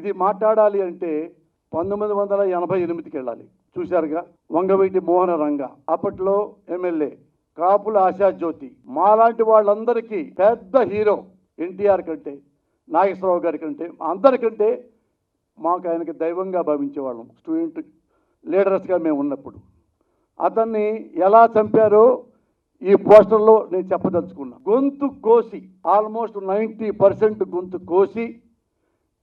ఇది మాట్లాడాలి అంటే పంతొమ్మిది వందల ఎనభై ఎనిమిదికి వెళ్ళాలి. చూశారుగా? వంగవీటి మోహన రంగ. అప్పట్లో ఎమ్మెల్యే కాపుల ఆశాజ్యోతి మాలాంటి వాళ్ళందరికీ పెద్ద హీరో ఎన్టీఆర్ కంటే నాగేశ్వరరావు గారి కంటే అందరికంటే మాకు ఆయనకి దైవంగా భావించేవాళ్ళం. స్టూడెంట్ లీడర్స్గా మేము ఉన్నప్పుడు. అతన్ని ఎలా చంపారో ఈ పోస్టర్లో నేను చెప్పదలుచుకున్నా. గొంతు కోసి ఆల్మోస్ట్ నైంటీ పర్సెంట్ గొంతు కోసి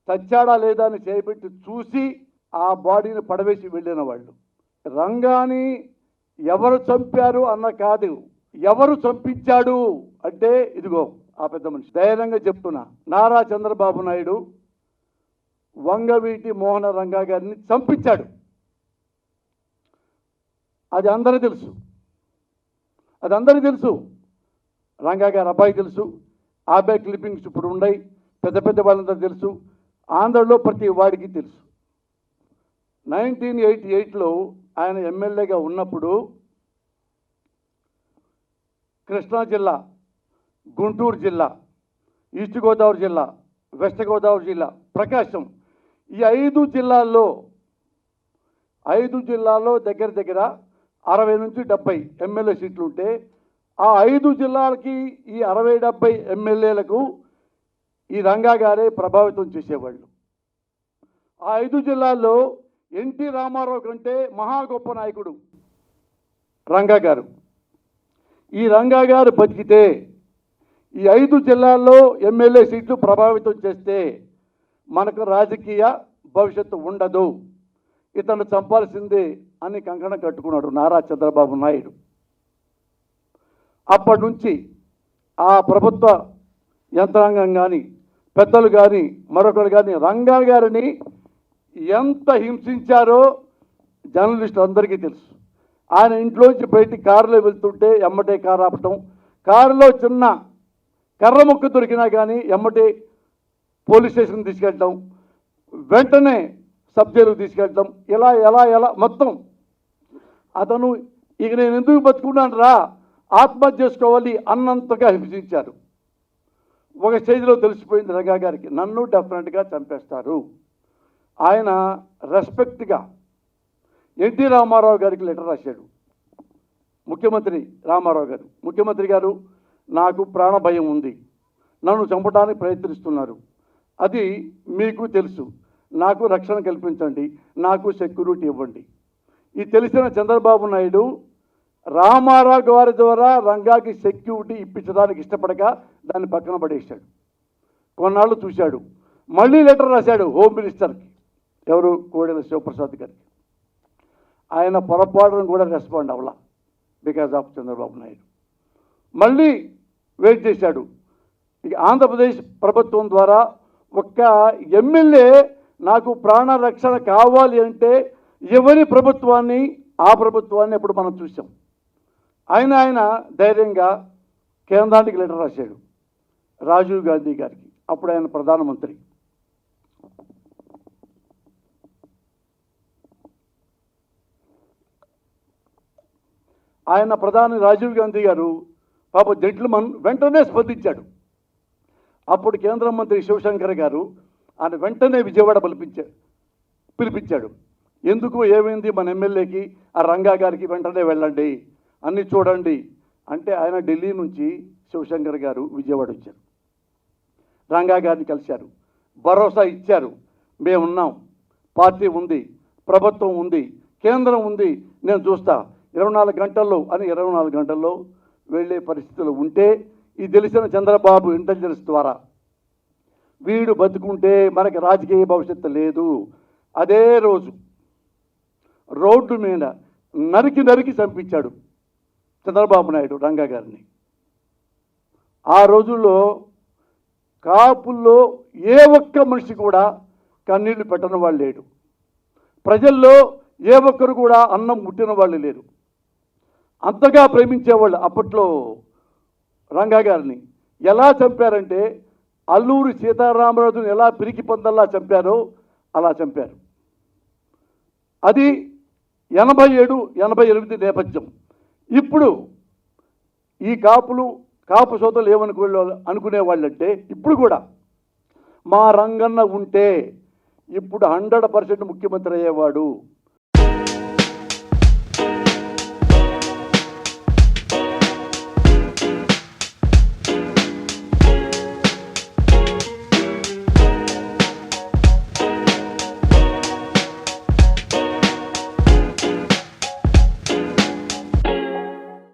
చచ్చాడా లేదా అని చేపెట్టి చూసి ఆ బాడీని పడవేసి వెళ్ళిన వాళ్ళు. రంగాని ఎవరు చంపారు అన్న కాదు ఎవరు చంపించాడు అంటే ఇదిగో ఆ పెద్ద మనిషి. ధైర్యంగా చెప్తున్నా నారా చంద్రబాబు నాయుడు వంగవీటి మోహన రంగా గారిని చంపించాడు. అది అందరూ తెలుసు. అది అందరూ తెలుసు. రంగా గారి అబ్బాయి తెలుసు. ఆ అబ్బాయి క్లిప్పింగ్స్ ఇప్పుడు ఉన్నాయి పెద్ద పెద్ద వాళ్ళందరూ తెలుసు. ఆంధ్రలో ప్రతి వాడికి తెలుసు. నైన్టీన్ ఎయిటీ ఎయిట్లో ఆయన ఎమ్మెల్యేగా ఉన్నప్పుడు కృష్ణా జిల్లా గుంటూరు జిల్లా ఈస్ట్ గోదావరి జిల్లా వెస్ట్ గోదావరి జిల్లా ప్రకాశం ఈ ఐదు జిల్లాల్లో ఐదు జిల్లాల్లో దగ్గర దగ్గర అరవై నుంచి డెబ్బై ఎమ్మెల్యే సీట్లు ఉంటే ఆ ఐదు జిల్లాలకి ఈ అరవై డెబ్బై ఎమ్మెల్యేలకు ఈ రంగా గారే ప్రభావితం చేసేవాళ్ళు. ఆ ఐదు జిల్లాల్లో ఎన్టీ రామారావు కంటే మహా గొప్ప నాయకుడు రంగా గారు. ఈ రంగా గారు బతికితే ఈ ఐదు జిల్లాల్లో ఎమ్మెల్యే సీట్లు ప్రభావితం చేస్తే మనకు రాజకీయ భవిష్యత్తు ఉండదు. ఇతను చంపాల్సిందే అని కంకణ కట్టుకున్నాడు నారా చంద్రబాబు నాయుడు. అప్పటి నుంచి ఆ ప్రభుత్వ యంత్రాంగం కానీ పెద్దలు కానీ మరొకరు కానీ రంగా గారిని ఎంత హింసించారో జర్నలిస్టులు అందరికీ తెలుసు. ఆయన ఇంట్లోంచి బయటికి కారులో వెళ్తుంటే ఎమ్మటే కారు ఆపటం కారులో చిన్న కర్ర ముక్క దొరికినా కానీ ఎమ్మటే పోలీస్ స్టేషన్ తీసుకెళ్ళటం వెంటనే సబ్ జైలుకు తీసుకెళ్ళటం ఇలా ఎలా ఎలా మొత్తం. అతను ఇక నేను ఎందుకు బతుకున్నాను రా? ఆత్మహత్య చేసుకోవాలి అన్నంతగా హింసించారు. ఒక స్టేజ్లో తెలిసిపోయింది రంగా గారికి నన్ను డెఫినెట్గా చంపేస్తారు. ఆయన రెస్పెక్ట్గా ఎన్టీ రామారావు గారికి లెటర్ రాశాడు. ముఖ్యమంత్రి రామారావు గారు ముఖ్యమంత్రి గారు నాకు ప్రాణ భయం ఉంది. నన్ను చంపడానికి ప్రయత్నిస్తున్నారు. అది మీకు తెలుసు. నాకు రక్షణ కల్పించండి. నాకు సెక్యూరిటీ ఇవ్వండి. ఇది తెలిసిన చంద్రబాబు నాయుడు రామారావు గారి ద్వారా రంగాకి సెక్యూరిటీ ఇప్పించడానికి ఇష్టపడక దాన్ని పక్కన పడేశాడు. కొన్నాళ్ళు చూశాడు. మళ్ళీ లెటర్ రాశాడు హోమ్ మినిస్టర్కి ఎవరు? కోడెల శివప్రసాద్ గారికి. ఆయన పొరపాటును కూడా respond అవ్వాల. Because of Chandrababu Naidu. మళ్ళీ వెయిట్ చేశాడు. ఇక ఆంధ్రప్రదేశ్ ప్రభుత్వం ద్వారా ఒక్క ఎమ్మెల్యే నాకు ప్రాణ రక్షణ కావాలి అంటే ఎవరి ప్రభుత్వాన్ని? ఆ ప్రభుత్వాన్ని ఇప్పుడు మనం చూసాం. ఆయన ఆయన ధైర్యంగా కేంద్రానికి లెటర్ రాశాడు రాజీవ్ గాంధీ గారికి. అప్పుడు ఆయన ప్రధానమంత్రి. ఆయన ప్రధాని రాజీవ్ గాంధీ గారు పాప జెంట్లమన్ వెంటనే స్పందించాడు. అప్పుడు కేంద్ర మంత్రి శివశంకర్ గారు ఆయన వెంటనే విజయవాడ పిలిపించాడు పిలిపించాడు. ఎందుకు? ఏమైంది? మన ఎమ్మెల్యేకి ఆ రంగా గారికి వెంటనే వెళ్ళండి. అన్ని చూడండి అంటే ఆయన ఢిల్లీ నుంచి శివశంకర్ గారు విజయవాడ వచ్చారు. రంగా గారిని కలిశారు. భరోసా ఇచ్చారు. మేమున్నాం పార్టీ ఉంది. ప్రభుత్వం ఉంది. కేంద్రం ఉంది. నేను చూస్తా. ఇరవై నాలుగు గంటల్లో అని ఇరవై నాలుగు గంటల్లో వెళ్ళే పరిస్థితులు ఉంటే ఇది తెలిసిన చంద్రబాబు ఇంటెలిజెన్స్ ద్వారా వీడు బతుకుంటే మనకి రాజకీయ భవిష్యత్తు లేదు. అదే రోజు రోడ్డు మీద నరికి నరికి చంపించాడు. చంద్రబాబు నాయుడు రంగా గారిని. ఆ రోజుల్లో కాపుల్లో ఏ ఒక్క మనిషి కూడా కన్నీళ్ళు పెట్టని వాళ్ళు లేడు. ప్రజల్లో ఏ ఒక్కరు కూడా అన్నం ముట్టిన వాళ్ళు లేరు. అంతగా ప్రేమించేవాళ్ళు అప్పట్లో రంగా గారిని. ఎలా చంపారంటే అల్లూరి సీతారామరాజును ఎలా పిరికి పొందల్లా చంపారో అలా చంపారు. అది ఎనభై ఏడు ఎనభై ఎనిమిది నేపథ్యం. ఇప్పుడు ఈ కాపులు కాపు సోదరులు ఏమనుకో అనుకునే వాళ్ళంటే ఇప్పుడు కూడా మా రంగన్న ఉంటే ఇప్పుడు హండ్రెడ్ పర్సెంట్ ముఖ్యమంత్రి అయ్యేవాడు.